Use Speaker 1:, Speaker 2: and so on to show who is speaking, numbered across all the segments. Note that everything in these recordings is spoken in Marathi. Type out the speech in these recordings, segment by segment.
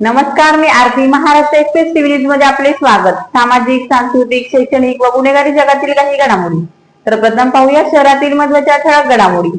Speaker 1: नमस्कार मी आरती महाराष्ट्र एक्सप्रेस टीव्ही मध्ये आपले स्वागत. सामाजिक सांस्कृतिक शैक्षणिक व गुन्हेगारी जगातील काही घडामोडी. तर प्रथम पाहूया शहरातील महत्त्वाच्या ठळक घडामोडी.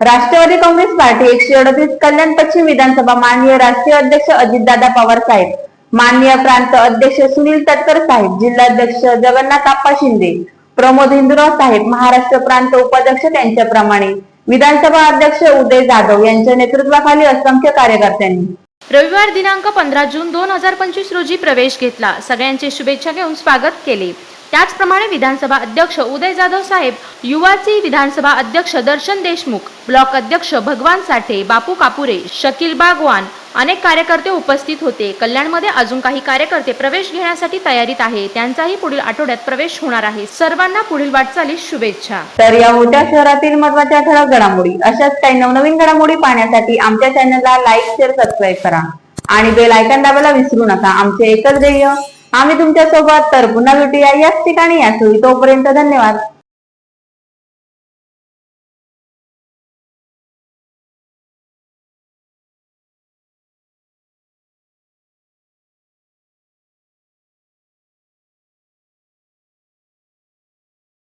Speaker 1: राष्ट्रवादी काँग्रेस पार्टी एकशे अडतीस कल्याण पश्चिम विधानसभा माननीय राष्ट्रीय अध्यक्ष अजितदादा पवार साहेब माननीय प्रांत अध्यक्ष सुनील तटकर साहेब जिल्हाध्यक्ष जगन्नाथ आप्पा शिंदे प्रमोद हिंदुराव साहेब महाराष्ट्र प्रांत उपाध्यक्ष त्यांच्याप्रमाणे विधानसभा अध्यक्ष उदय जाधव यांच्या नेतृत्वाखाली असंख्य कार्यकर्त्यांनी
Speaker 2: रविवार दिनांक पंधरा जून दोन हजार पंचवीस रोजी प्रवेश घेतला. सगळ्यांचे शुभेच्छा घेऊन स्वागत केले. त्याचप्रमाणे विधानसभा अध्यक्ष उदय जाधव साहेब युवाचे विधानसभा अध्यक्ष दर्शन देशमुख ब्लॉक अध्यक्ष भगवान साठे बापू कापुरे शकील बागवान अनेक कार्यकर्ते उपस्थित होते. कल्याणमध्ये अजून काही कार्यकर्ते प्रवेश घेण्यासाठी तयारीत आहे. त्यांचाही पुढील आठवड्यात प्रवेश होणार आहे. सर्वांना पुढील वाटचालीस शुभेच्छा.
Speaker 1: तर या मोठ्या शहरातील महत्त्वाच्या ठळक घडामोडी अशाच काही नवनवीन घडामोडी पाहण्यासाठी आमच्या चॅनलला लाईक शेअर सबस्क्राईब करा. आणि बेल आयकॉन दाबायला विसरू नका. आमचे एकच ध्येय आम्ही तुमच्यासोबत तर पुन्हा भेटूया याच ठिकाणी याच वेळी. तोपर्यंत धन्यवाद.